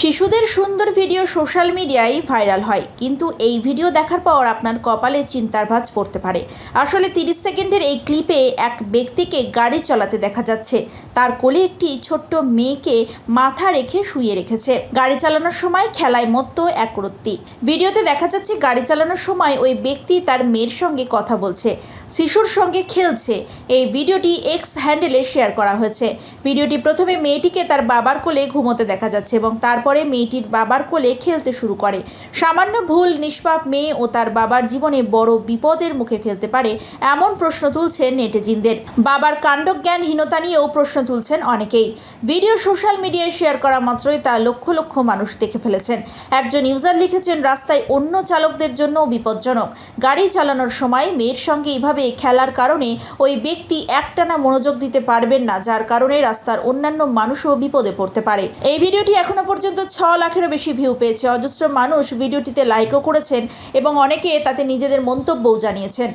শিশুদের সুন্দর video social মিডিয়ায় ভাইরাল হয়, কিন্তু এই ভিডিও দেখার পর আপনার কপালে চিন্তার ভাঁজ পড়তে পারে। আসলে তিরিশ সেকেন্ডের এই ক্লিপে এক ব্যক্তিকে গাড়ি চালাতে দেখা যাচ্ছে। তার কোলে একটি ছোট্ট মেয়েকে মাথা রেখে শুয়ে রেখেছে। গাড়ি চালানোর সময় খেলায় মত্ত একরত্তি ভিডিওতে দেখা যাচ্ছে, গাড়ি চালানোর সময় ওই ব্যক্তি তার মেয়ের সঙ্গে কথা বলছে। শিশুর সঙ্গে খেলছে। এই ভিডিওটি এক্স হ্যান্ডেলে শেয়ার করা হয়েছে। ভিডিওটি প্রথমে মেয়েটিকে তার বাবার কোলে ঘুমোতে দেখা যাচ্ছে এবং তারপরে মেয়েটির বাবার কোলে খেলতে শুরু করে। সামান্য ভুল, নিষ্পাপ মেয়ে ও তার বাবার জীবনে বড় বিপদের মুখে ফেলতে পারে এমন প্রশ্ন তুলছে নেটিজিনদের। বাবার কাণ্ডজ্ঞানহীনতা নিয়েও প্রশ্ন তুলছেন অনেকেই। ভিডিও সোশ্যাল মিডিয়ায় শেয়ার করা মাত্রই তা লক্ষ লক্ষ মানুষ দেখে ফেলেছেন। একজন ইউজার লিখেছেন, রাস্তায় অন্য চালকদের জন্য বিপজ্জনক। গাড়ি চালানোর সময় মেয়ের সঙ্গে এইভাবে খেলার কারণে ওই ব্যক্তি একটানা মনোযোগ দিতে পারবেন না, যার কারণে রাস্তার অন্যান্য মানুষও বিপদে পড়তে পারে। এই ভিডিওটি এখনও পর্যন্ত ছ লাখেরও বেশি ভিউ পেয়েছে। অজস্র মানুষ ভিডিওটিতে লাইকও করেছেন এবং অনেকে তাতে নিজেদের মন্তব্যও জানিয়েছেন।